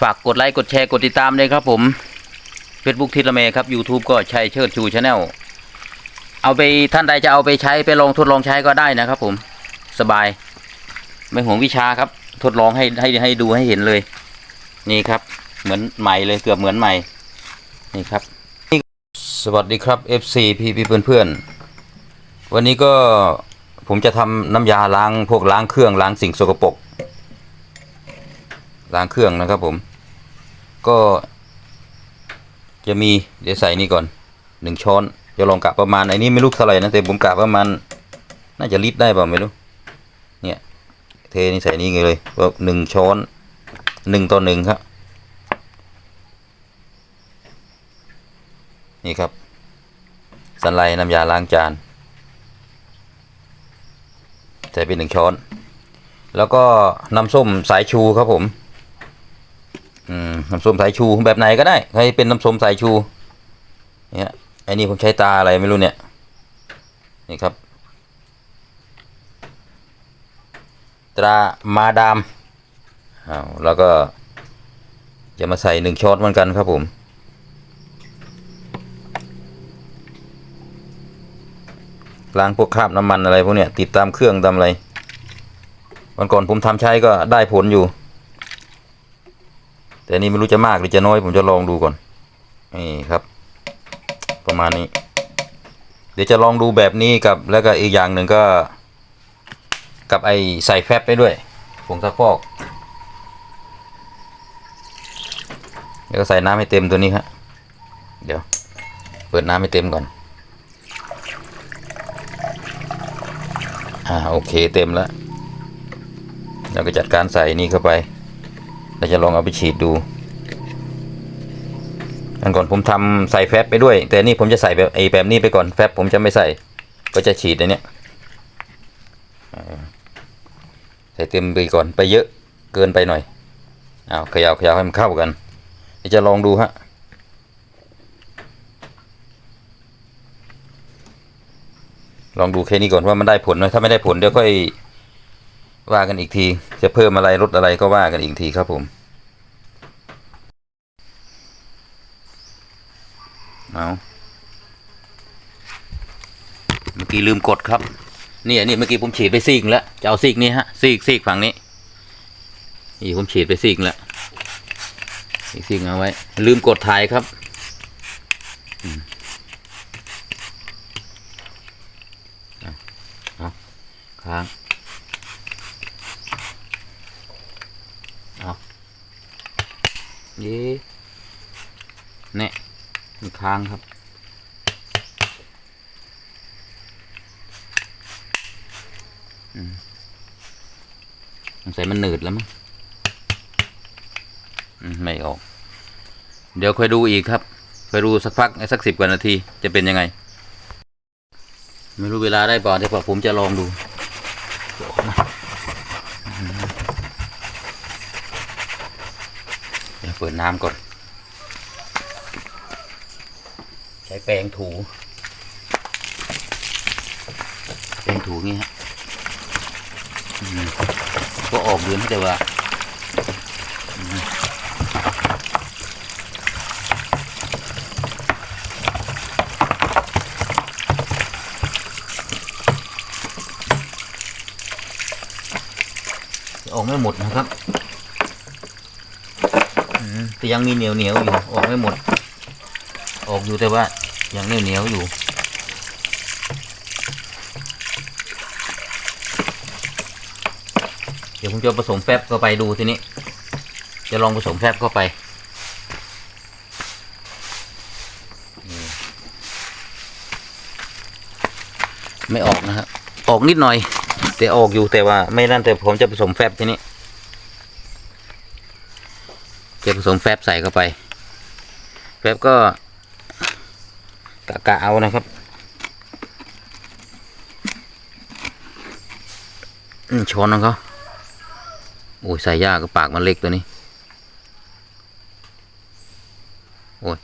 ฝากกดไลค์กดแชร์กดติดตามเลยครับผม Facebook ทิศละเมครับ YouTube ก็ชัยเชิดชูชาแนลเอาไปท่านใดจะเอาไปใช้ไปลองทดลองใช้ก็ได้นะครับผมสบาย ไม่ห่วงวิชาครับ ทดลองให้ให้ให้ดูให้เห็นเลย นี่ครับ เหมือนใหม่เลยเกือบเหมือนใหม่ นี่ครับ สวัสดีครับ FC พี่พี่เพื่อนเพื่อนวันนี้ก็ ผมจะทำน้ำยาล้างพวกล้างเครื่องล้างสิ่งสกปรกล้างเครื่องนะครับผม ก็จะมีเดี๋ยวใส่นี่ก่อนหนึ่งช้อนจะลองกะประมาณไอ้นี่ไม่รู้เท่าไหร่นะแต่ผมกะประมาณน่าจะลิตรได้เปล่าไม่รู้เนี่ยเทนี่ใส่นี่ไงเลยว่าหนึ่งช้อนหนึ่งต่อหนึ่งครับนี่ครับสันไลน้ำยาล้างจาน ใส่ไปหนึ่งช้อน แล้วก็น้ำส้มสายชูครับผมอืมน้ำส้มสายชูแบบไหนก็ได้ให้เป็นน้ำส้มสายชูเนี่ยไอ้นี่ผมใช้ตาอะไรไม่รู้เนี่ยนี่ครับ ตรามาดามอ้าวแล้วก็จะมาใส่หนึ่งช้อนเหมือนกันครับผม ล้างพวกคราบน้ำมันอะไรพวกเนี้ยติดตามเครื่องตามอะไรวันก่อนผมทำใช้ก็ได้ผลอยู่ แต่นนี่ไม่รู้จะมากหรือจะน้อยผมจะลองดูก่อนนี่ครับ ประมาณนี้ เดี๋ยวจะลองดูแบบนี้กับแล้วก็อีกอย่างหนึ่งก็ กับไอใส่แฟบไปด้วยผงซักฟอกแล้วก็ใส่น้ำให้เต็มตัวนี้ครับเดี๋ยว เปิดน้ำให้เต็มก่อน อ่าโอเคเต็มแล้วเราก็จัดการใส่นี่เข้าไป เราจะลองเอาไปฉีดดูอันก่อนผมทำใส่แฟบไปด้วย แต่นี่ผมจะใส่แบบไอ้แบบนี้ไปก่อนแฟบผมจะไม่ใส่ ก็จะฉีดในเนี้ยใส่เต็มไปก่อนไปเยอะเกินไปหน่อยเอาขยาวขยาวให้มันเข้ากันจะลองดูฮะ ลองดูแค่นี้ก่อนว่ามันได้ผลไหมถ้าไม่ได้ผลเดี๋ยวค่อยว่ากันอีกที จะเพิ่มอะไรลดอะไรก็ว่ากันอีกทีครับผมเอาเมื่อกี้ลืมกดครับนี่อันนี้เมื่อกี้ผมฉีดไปซีกแล้วจะเอาซีกนี้ฮะซีกซีกฝั่งนี้นี่ผมฉีดไปซีกแล้วอีกซีกเอาไว้ ลืมกดถ่ายครับ ค้างเอาเย้เนี่ยมันค้างครับอืมสงสัยมันหนืดแล้วมั้งอืมไม่ออก เดี๋ยวค่อยดูอีกครับค่อยดูสักพักสักสิบกว่านาที จะเป็นยังไง ไม่รู้เวลาได้ป่าเดี๋ยวผมจะลองดูเดี๋ยวเปิดน้ำก่อน ใช้แปรงถู แปรงถูงี้ฮะก็ออกเดือนแต่ว่า ออกไม่หมดนะครับแต่ยังมีเหนียวเหนียวอยู่ ออกไม่หมด ออกอยู่แต่ว่ายังเหนียวเหนียวอยู่เดี๋ยวผมจะผสมแฟบเข้าไปดูทีนี้ จะลองผสมแฟบเข้าไปไม่ออกนะครับออกนิดหน่อย แต่ออกอยู่แต่ว่าไม่นั่นแต่ผมจะผสมแฟบทีนี้ จะผสมแฟบใส่เข้าไป แฟบก็กะกะเอานะครับช้อนของเขาโอ้ยใส่ยากก็ปากมันเล็กตัวนี้ โอ้ย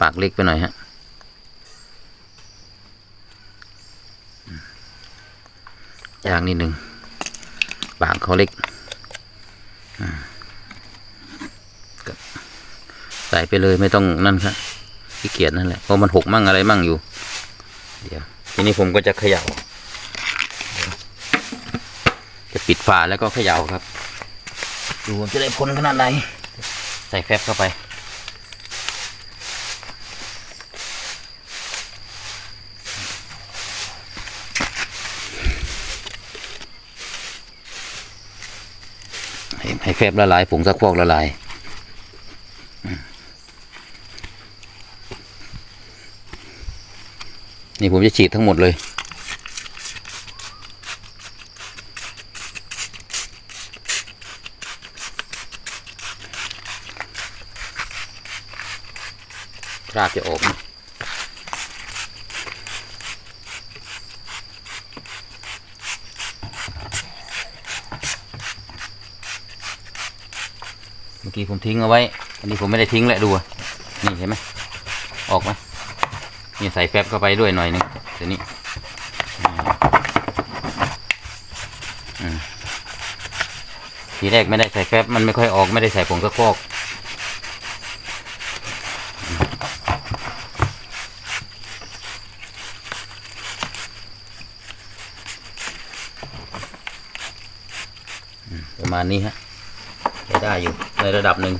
ปากเล็กไปหน่อยฮะอืม ยากนิดหนึ่งปากเขาเล็กใส่ไปเลยไม่ต้องนั่นครับขี้เกียจนั่นแหละเพราะมันหกมั่งอะไรมั่งอยู่ เดี๋ยว ทีนี้ผมก็จะเขย่า จะปิดฝาแล้วก็เขย่าครับ ดูจะได้ผลขนาดไหน ใส่แฟบเข้าไป ให้แฟบละลายผงซักฟอกละลายนี่ผมจะฉีดทั้งหมดเลยคราบจะออกมเมื่อ กี้ผมทิ้งเอาไว้ อันนี้ผมไม่ได้ทิ้งแหละดูอะนี่เห็นไหมออกไหมนี่ใส่แฟบเข้าไปด้วยหน่อยนึงเดี๋ยวนี้อือทีแรกไม่ได้ใส่แฟบมันไม่ค่อยออกไม่ได้ใส่ผงกระพอกประมาณนี้ฮะใช้ได้อยู่ ในระดับหนึ่ง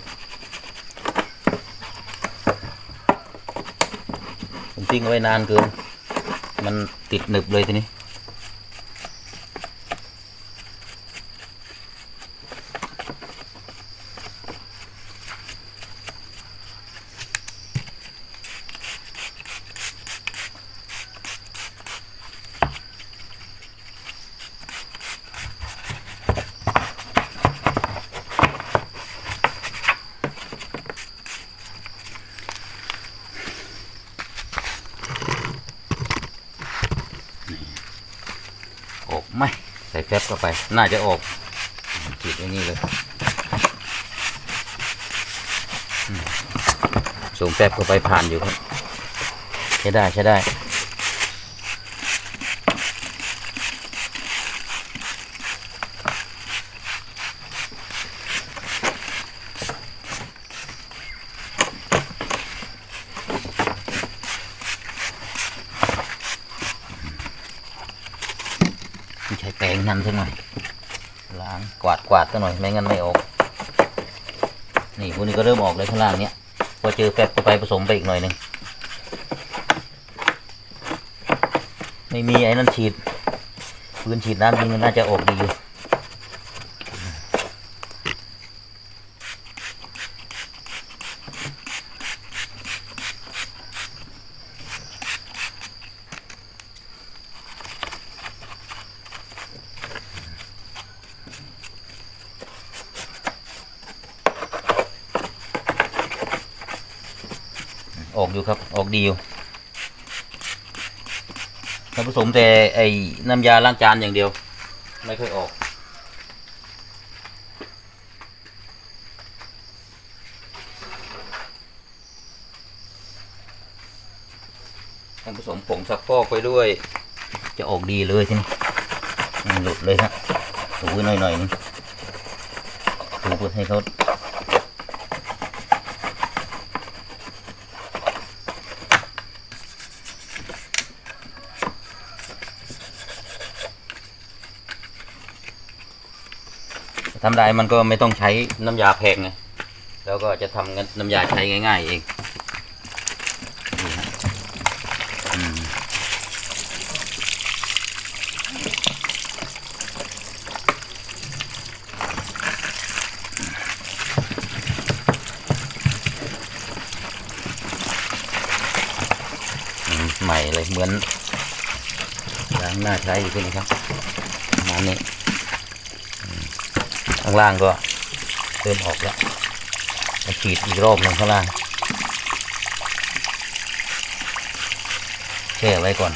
ผมทิ้งเอาไว้นานเกิน มันติดหนึบเลยทีนี้ ใส่แฟบเข้าไป น่าจะออกจีดอย่างนี้เลยส่งแฟบเข้าไปผ่านอยู่ครับ ใช้ได้ใช้ได้ ต้อง มันสักหน่อยล้างกวาดกวาดสักหน่อยไม่งั้นไม่ออก นี่พวกนี้ก็เริ่มออกเลยข้างล่างเนี้ยพอเจอแฟบก็ไปผสมไปอีกหน่อยหนึ่งไม่มีไอ้นั่นฉีดปืนฉีดน้ำจริงมันน่าจะออกดีอยู่ ออกอยู่ครับ ออกดีอยู่ถ้าผสมแต่ไอ้น้ำยาล้างจานอย่างเดียว ไม่ค่อยออกต้องผสมผงซักฟอกไปด้วย จะออกดีเลยทีนี้อืมหลุดเลยฮะถูหน่อยหน่อยๆนึงถูให้เขา ทำได้มันก็ไม่ต้องใช้น้ำยาแพงไงแล้วก็จะทำกันน้ำยาใช้ง่าย ๆ เองใหม่เลยเหมือนล้างหน้าใช้อยู่ใช่ไหมครับประมาณนี้างล่างก็เริ่มออกแล้วมาฉีดอีกรอบหนึ่งข้างล่างแช่ไว้ก่อน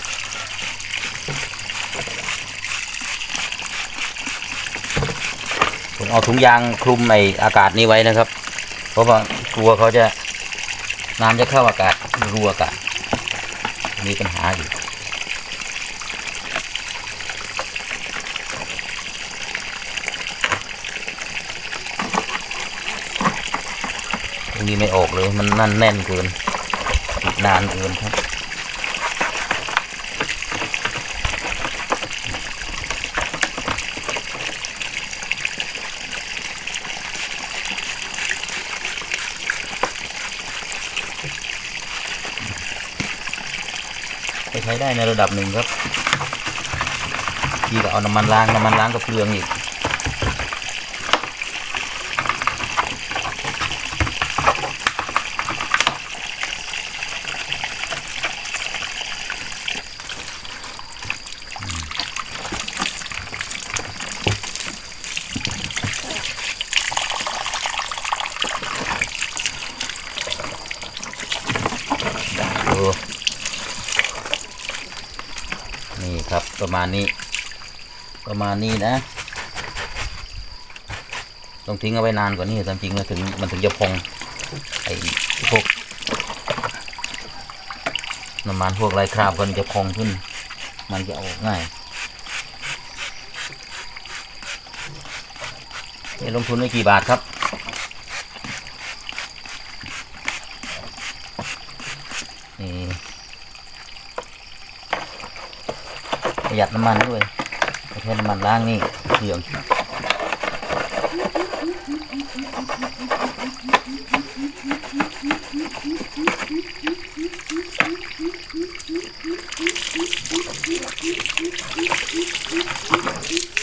ผมเอาถุงยางคลุมในอากาศนี้ไว้นะครับ เพราะว่ากลัวเขาจะน้ำจะเข้าอากาศรูอากาศมีปัญหาอยู่ นี้ไม่ออกเลยมันนั่นแน่นเกินนานเกินครับใช้ได้ในระดับหนึ่งครับ ที่ก็เอาน้ำมันล้างน้ำมันล้างกับเปลืองอีก ดู นี่ครับประมาณนี้ ประมาณนี้นะ ต้องทิ้งเอาไว้นานกว่านี้ตามจริงมันถึงมันถึงจะพองไอ้พวกน้ำมันพวกไรคราบมันจะพองขึ้น มันจะออกง่ายลงทุนไปกี่บาทครับ นี่ประหยัดน้ำมันด้วยไม่ใช่น้ำมันล้างนี่เสื่อมแต่เงิ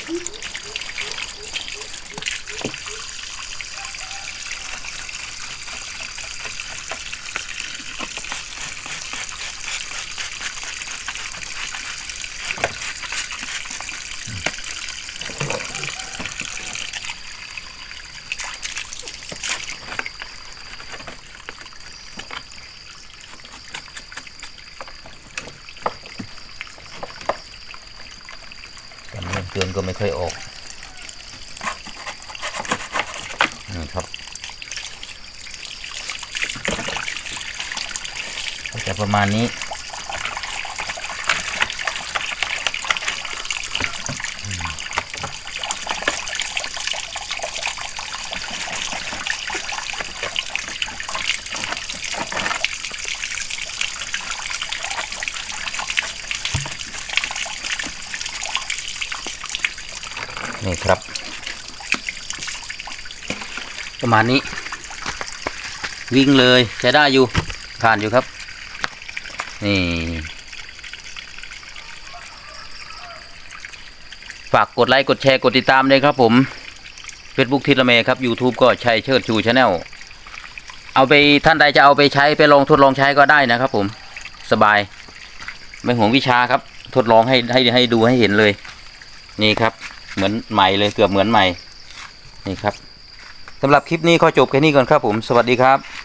นเกินก็ไม่ค่อยออกนี่ครับก็จะประมาณนี้ นี่ครับ ประมาณนี้ วิ่งเลยใช้ได้อยู่ผ่านอยู่ครับ นี่ ฝากกดไลค์กดแชร์กดติดตามเลยครับผม Facebook ทิศละเมครับ YouTube ก็ชัยเชิดชูชาแนลเอาไปท่านใดจะเอาไปใช้ไปลองทดลองใช้ก็ได้นะครับผมสบาย ไม่ห่วงวิชาครับ ทดลองให้ให้ให้ดูให้เห็นเลย นี่ครับ เหมือนใหม่เลยเกือบเหมือนใหม่นี่ครับสำหรับคลิปนี้ขอจบแค่นี้ก่อนครับผม สวัสดีครับ